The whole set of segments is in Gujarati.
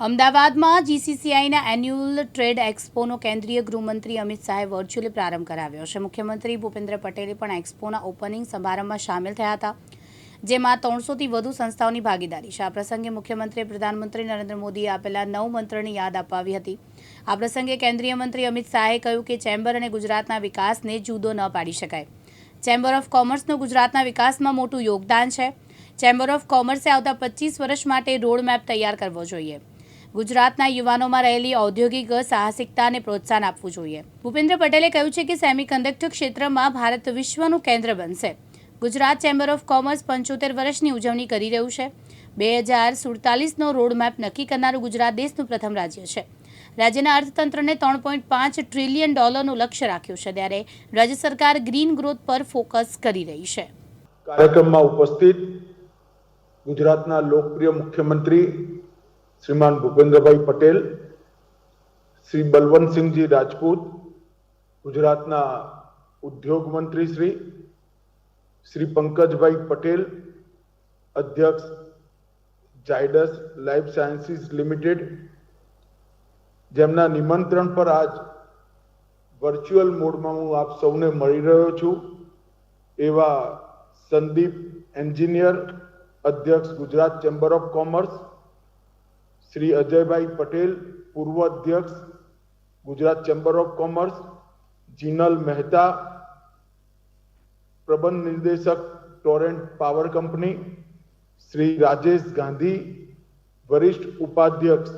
અમદાવાદમાં જીસીસીઆઈના એન્યુઅલ ટ્રેડ એક્સપોનો કેન્દ્રીય ગૃહમંત્રી અમિત શાહે વર્ચ્યુઅલી પ્રારંભ કરાવ્યો છે. મુખ્યમંત્રી ભૂપેન્દ્ર પટેલે પણ એક્સપોના ઓપનિંગ સમારંભમાં સામેલ થયા હતા, જેમાં ત્રણસોથી વધુ સંસ્થાઓની ભાગીદારી છે. આ પ્રસંગે મુખ્યમંત્રીએ પ્રધાનમંત્રી નરેન્દ્ર મોદીએ આપેલા નવ મંત્રની યાદ અપાવી હતી. આ પ્રસંગે કેન્દ્રીય મંત્રી અમિત શાહે કહ્યું કે ચેમ્બર અને ગુજરાતના વિકાસને જુદો ન પાડી શકાય. ચેમ્બર ઓફ કોમર્સનું ગુજરાતના વિકાસમાં મોટું યોગદાન છે. ચેમ્બર ઓફ કોમર્સે આવતા પચીસ વર્ષ માટે રોડમેપ તૈયાર કરવો જોઈએ. ગુજરાતના યુવાનોમાં રહેલી ઔદ્યોગિક સાહસિકતાને પ્રોત્સાહન આપવું જોઈએ. ભૂપેન્દ્ર પટેલે કહ્યું છે કે સેમિકન્ડક્ટર ક્ષેત્રમાં ભારત વિશ્વનું કેન્દ્ર બનશે. ગુજરાત ચેમ્બર ઓફ કોમર્સ પંચોતેર વર્ષની ઉજવણી કરી રહ્યું છે. બે હજાર સુડતાલીસનો રોડમેપ નક્કી કરનારું ગુજરાત દેશનું પ્રથમ રાજ્ય છે. રાજ્યના અર્થતંત્રને ત્રણ પોઈન્ટ પાંચ ટ્રિલિયન ડોલરનું લક્ષ્ય રાખ્યું છે ત્યારે રાજ્ય સરકાર ગ્રીન ગ્રોથ પર ફોકસ કરી રહી છે. કાર્યક્રમમાં ઉપસ્થિત ગુજરાતના લોકપ્રિય મુખ્યમંત્રી શ્રીમાન ભૂપેન્દ્રભાઈ પટેલ, શ્રી બલવંતસિંહજી રાજપૂત, ગુજરાતના ઉદ્યોગ મંત્રી શ્રી શ્રી પંકજભાઈ પટેલ, અધ્યક્ષ જાયડસ લાઈફ સાયન્સીસ લિમિટેડ, જેમના નિમંત્રણ પર આજ વર્ચ્યુઅલ મોડમાં હું આપ સૌને મળી રહ્યો છું, એવા સંદીપ એન્જિનિયર, અધ્યક્ષ Gujarat chamber of commerce Shri Ajaybhai Patel પૂર્વ અધ્યક્ષ Gujarat chamber of commerce Jinal Mehta પ્રબંધ નિર્દેશક Torrent power company Shri Rajesh Gandhi વરિષ્ઠ ઉપાધ્યક્ષ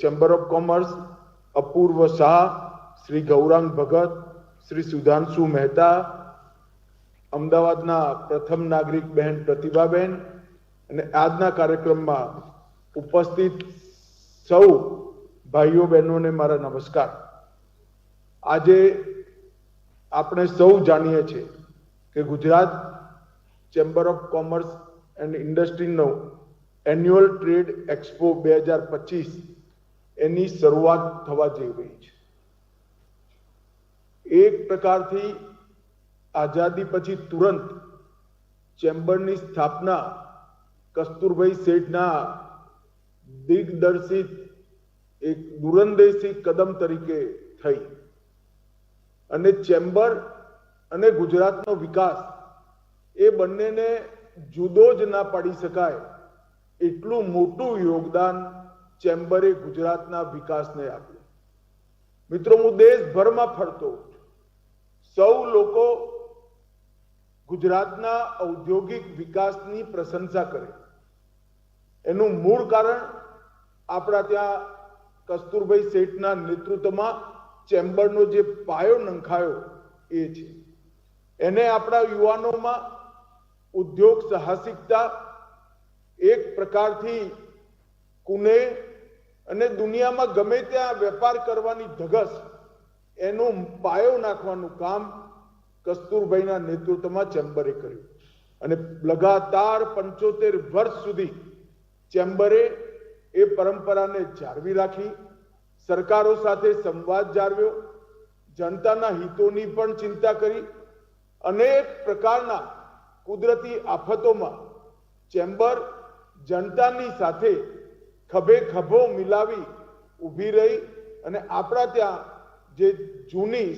chamber of commerce Apurva Shah Shri Gaurang Bhagat Shri Sudhanshu Mehta અમદાવાદના પ્રથમ નાગરિક બહેન પ્રતિભાબેન અને આજના કાર્યક્રમમાં ઉપસ્થિત સૌ ભાઈઓ બહેનોને મારા નમસ્કાર. આજે આપણે સૌ જાણીએ છીએ કે Gujarat chamber of commerce and ઇન્ડસ્ટ્રીનો annual trade expo બે હજાર પચીસ એની શરૂઆત થવા જઈ રહી છે. એક પ્રકારથી આઝાદી પછી તુરંત ચેમ્બરની સ્થાપના કસ્તુરભાઈ શેઠના દિગ્દર્શિત, એક દુરંદેશી કદમ તરીકે થઈ. અને ચેમ્બર અને ગુજરાતનો વિકાસ એ બંનેને જુદો જ ના પાડી શકાય એટલું મોટું યોગદાન ચેમ્બરે ગુજરાતના વિકાસને આપ્યું. મિત્રો, હું દેશભરમાં ફરતો સૌ લોકો ગુજરાતના ઔદ્યોગિક વિકાસની પ્રશંસા કરે એનું મૂળ કારણ આપણા ત્યાં કસ્તુરભાઈ શેઠના નેતૃત્વમાં ચેમ્બરનો જે પાયો નંખાયો એ છે. એને આપણા યુવાનોમાં ઉદ્યોગ સાહસિકતા એક પ્રકારથી કુને અને દુનિયામાં ગમે ત્યાં વેપાર કરવાની ધગસ એનો પાયો નાખવાનું કામ કસ્તુરભાઈના નેતૃત્વમાં ચેમ્બરે કર્યું. અને લગાતાર પંચોતેર વર્ષ સુધી ચેમ્બરે એ પરંપરાને જાળવી રાખી, સરકારો સાથે સંવાદ જાળવ્યો, જનતાના હિતોની પણ ચિંતા કરી અનેક પ્રકારના કુદરતી આફતોમાં ચેમ્બર જનતાની સાથે ખભે ખભો મિલાવી ઊભી રહી અને આપણા ત્યાં જે જૂની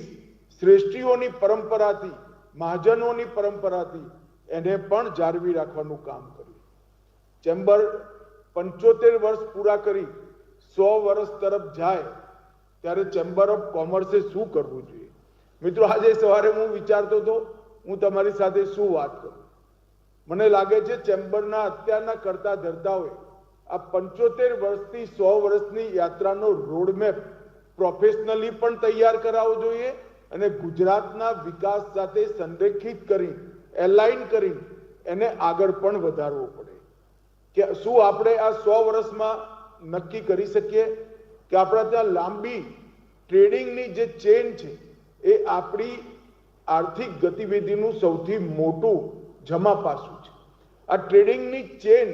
શ્રેષ્ઠીઓની પરંપરાથી, મહાજનોની પરંપરાથી એને પણ જાળવી રાખવાનું કામ કર્યું. ચેમ્બર પંચોતેર વર્ષ પૂરા કરી સો વર્ષ તરફ જાય, ત્યારે ચેમ્બર ઓફ કોમર્સે શું કરવું જોઈએ? મિત્રો, આજે સવારે હું વિચારતો હતો, હું તમારી સાથે શું વાત કરું? મને લાગે છે ચેમ્બરના અત્યારના કરતા ધરતાઓએ આ પંચોતેર વર્ષથી સો વર્ષની યાત્રાનો રોડમેપ પ્રોફેશનલી પણ તૈયાર કરાવવો જોઈએ અને ગુજરાતના વિકાસ સાથે સંરેખિત કરી એલાઇન કરી એને આગળ પણ વધારવો પડે. કે શું આપણે આ સો વર્ષમાં નક્કી કરી શકીએ કે આપણા ત્યાં લાંબી ટ્રેડિંગની જે ચેન છે, એ આપણી આર્થિક ગતિવિધિનું સૌથી મોટું જમા પાસું છે. આ ટ્રેડિંગની ચેન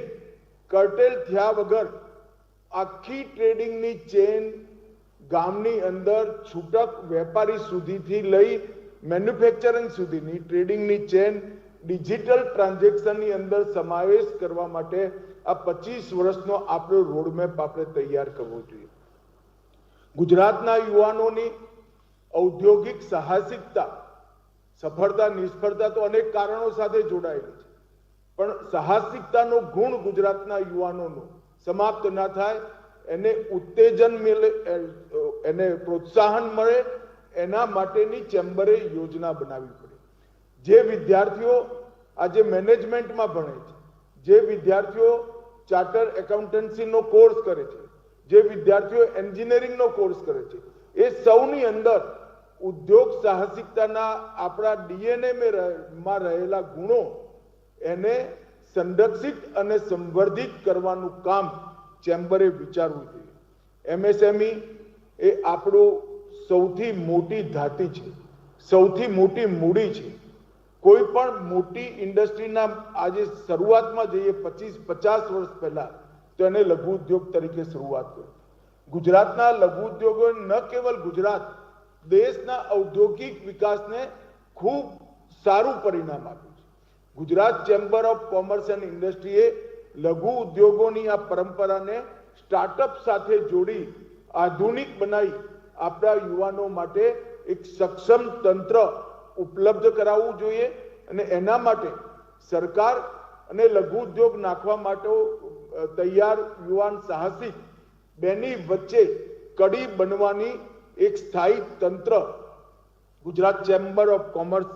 કર્ટેલ થયા વગર આખી ટ્રેડિંગની ચેન ગામની અંદર છૂટક વેપારી સુધીથી લઈ મેન્યુફેક્ચરિંગ સુધીની ટ્રેડિંગની ચેન ડિજિટલ ટ્રાન્ઝેક્શનની અંદર સમાવેશ કરવા માટે આ પચીસ વર્ષનો આપણો રોડમેપ આપણે તૈયાર કરવો જોઈએ. ગુજરાતના યુવાનોની ઔદ્યોગિક સાહસિકતા, સફળતા, નિષ્ફળતા તો અનેક કારણો સાથે જોડાયેલી છે. પણ સાહસિકતાનો ગુણ ગુજરાતના યુવાનોનો સમાપ્ત ના થાય, એને ઉત્તેજન મળે એને પ્રોત્સાહન મળે, એના માટેની ચેમ્બરે યોજના બનાવી જે વિદ્યાર્થીઓ આજે મેનેજમેન્ટમાં ભણે છે, જે વિદ્યાર્થીઓ ચાર્ટર એકાઉન્ટન્સીનો કોર્સ કરે છે, જે વિદ્યાર્થીઓ એન્જિનિયરિંગનો કોર્સ કરે છે, એ સૌની અંદર ઉદ્યોગ સાહસિકતાના આપણા ડીએનએ માં રહેલા ગુણો એને સંરક્ષિત અને સંવર્ધિત કરવાનું કામ ચેમ્બરે વિચારવું જોઈએ. એમએસએમઈ એ આપણું સૌથી મોટી ધાતી છે, સૌથી મોટી મૂડી છે. કોઈ પણ મોટી ઇન્ડસ્ટ્રીના આજે શરૂઆતમાં જઈએ, પચીસ, પચાસ વર્ષ પહેલા તો એને લઘુ ઉદ્યોગ તરીકે શરૂઆત કરી. ગુજરાતના લઘુ ઉદ્યોગોએ ન કેવલ ગુજરાત, દેશના ઔદ્યોગિક વિકાસને ખૂબ સારું પરિણામ આપ્યું છે. Gujarat chamber of commerce and ઇન્ડસ્ટ્રીએ લઘુ ઉદ્યોગોની આ પરંપરાને સ્ટાર્ટઅપ સાથે જોડી આધુનિક બનાવી આપણા યુવાનો માટે એક સક્ષમ તંત્ર ઉપલબ્ધ કરાવવું જોઈએ અને એના માટે સરકાર અને લઘુ ઉદ્યોગ નાખવા માટે તૈયાર યુવાન સાહસિક બેની વચ્ચે કડી બનવાની એક સ્થાયી તંત્ર Gujarat chamber of commerce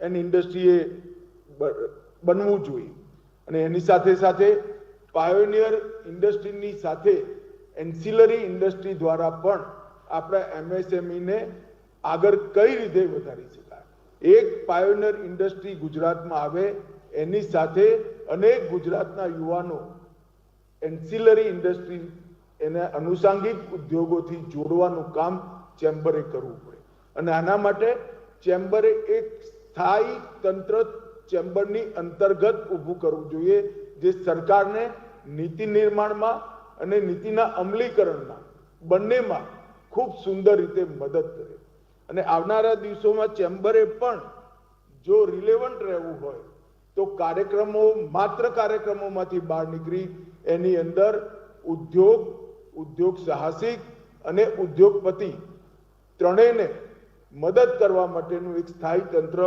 and ઇન્ડસ્ટ્રીએ બનવું જોઈએ. અને એની સાથે સાથે પાયોનિયર ઇન્ડસ્ટ્રીની સાથે એન્સિલરી ઇન્ડસ્ટ્રી દ્વારા પણ આપણે એમએસએમઈને આગળ કઈ રીતે વધારી શકાય એક પાયોનિયર ઇન્ડસ્ટ્રી ગુજરાતમાં આવે, એની સાથે અનેક ગુજરાતના યુવાનો એન્સિલરી ઇન્ડસ્ટ્રી એને અનુસાંગિક ઉદ્યોગોથી જોડવાનું કામ ચેમ્બરે કરવું પડે. અને આના માટે ચેમ્બરે એક સ્થાયી તંત્ર ચેમ્બરની અંતર્ગત ઊભું કરવું જોઈએ, જે સરકારને નીતિ નિર્માણમાં અને નીતિના અમલીકરણમાં બંનેમાં ખૂબ સુંદર રીતે મદદ કરે. અને આવનારા દિવસોમાં ચેમ્બરે પણ જો રિલેવન્ટ રહેવું હોય, તો કાર્યક્રમો, માત્ર કાર્યક્રમોમાંથી બહાર નીકળી એની અંદર ઉદ્યોગ ઉદ્યોગ સાહસિક અને ઉદ્યોગપતિ ત્રણેયને મદદ કરવા માટેનું એક સ્થાયી તંત્ર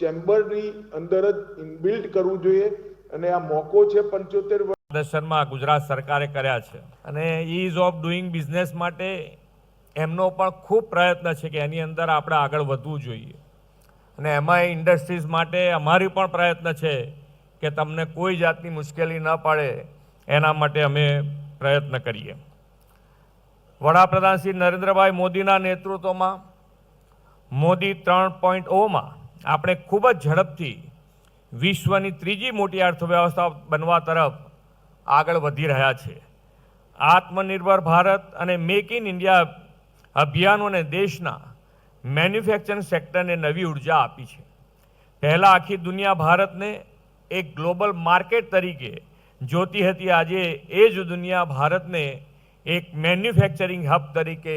ચેમ્બરની અંદર જ ઇનબિલ્ટ કરવું જોઈએ. અને આ મોકો છે પંચોતેર પ્રદર્શનમાં ગુજરાત સરકારે કર્યા છે. અને ઇઝ ઓફ ડુઈંગ બિઝનેસ માટે એમનો પણ ખૂબ પ્રયત્ન છે કે એની અંદર આપણે આગળ વધવું જોઈએ. અને એમાંય ઇન્ડસ્ટ્રીઝ માટે અમારી પણ પ્રયત્ન છે કે તમને કોઈ જાતની મુશ્કેલી ન પડે, એના માટે અમે પ્રયત્ન કરીએ. વડાપ્રધાન શ્રી નરેન્દ્રભાઈ મોદીના નેતૃત્વમાં, મોદી ત્રણ પોઈન્ટ ઓમાં આપણે ખૂબ જ ઝડપથી વિશ્વની ત્રીજી મોટી અર્થવ્યવસ્થા બનવા તરફ આગળ વધી રહ્યા છે. આત્મનિર્ભર ભારત અને મેક ઇન ઇન્ડિયા અભિયાનોને દેશના મેન્યુફેક્ચરિંગ સેક્ટરને નવી ઊર્જા આપી છે. પહેલાં આખી દુનિયા ભારતને એક ગ્લોબલ માર્કેટ તરીકે જોતી હતી. આજે એ જ દુનિયા ભારતને એક મેન્યુફેક્ચરિંગ હબ તરીકે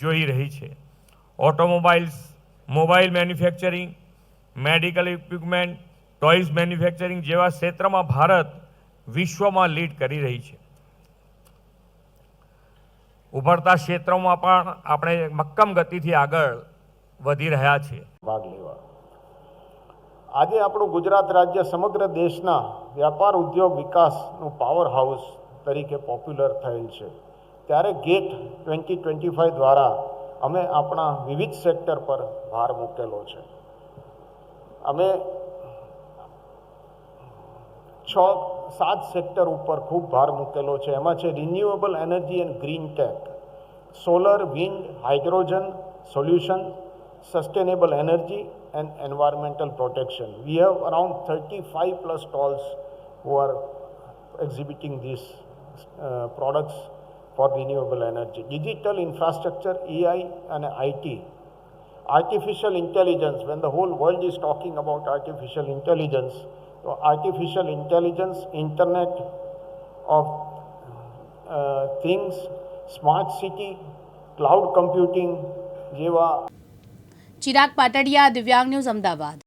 જોઈ રહી છે. Automobiles mobile manufacturing medical equipment toys manufacturing જેવા ક્ષેત્રમાં ભારત વિશ્વમાં લીડ કરી રહી છે. ઉભરતા ક્ષેત્રોમાં પણ આપણે મક્કમ ગતિથી આગળ વધી રહ્યા છીએ. ભાગ લેવા. આજે આપણું ગુજરાત રાજ્ય સમગ્ર દેશના વ્યાપાર, ઉદ્યોગ વિકાસનું પાવર હાઉસ તરીકે પોપ્યુલર થયેલ છે. ત્યારે ગેટ ટ્વેન્ટી ટ્વેન્ટી ફાઇવ દ્વારા અમે આપણા વિવિધ સેક્ટર પર ભાર મૂકેલો છે. અમે છ સાત સેક્ટર ઉપર ખૂબ ભાર મૂકેલો છે એમાં છે renewable energy and green tech solar wind hydrogen solution sustainable energy and environmental protection. We have around 35 plus stalls who are exhibiting these uh, products for renewable energy. Digital infrastructure, AI and IT. Artificial intelligence, when the whole world is talking about artificial intelligence, artificial intelligence, internet of uh, things, smart city, cloud computing, જેવા ચિરાગ પાટડિયા દિવ્યાંગ ન્યૂઝ અમદાવાદ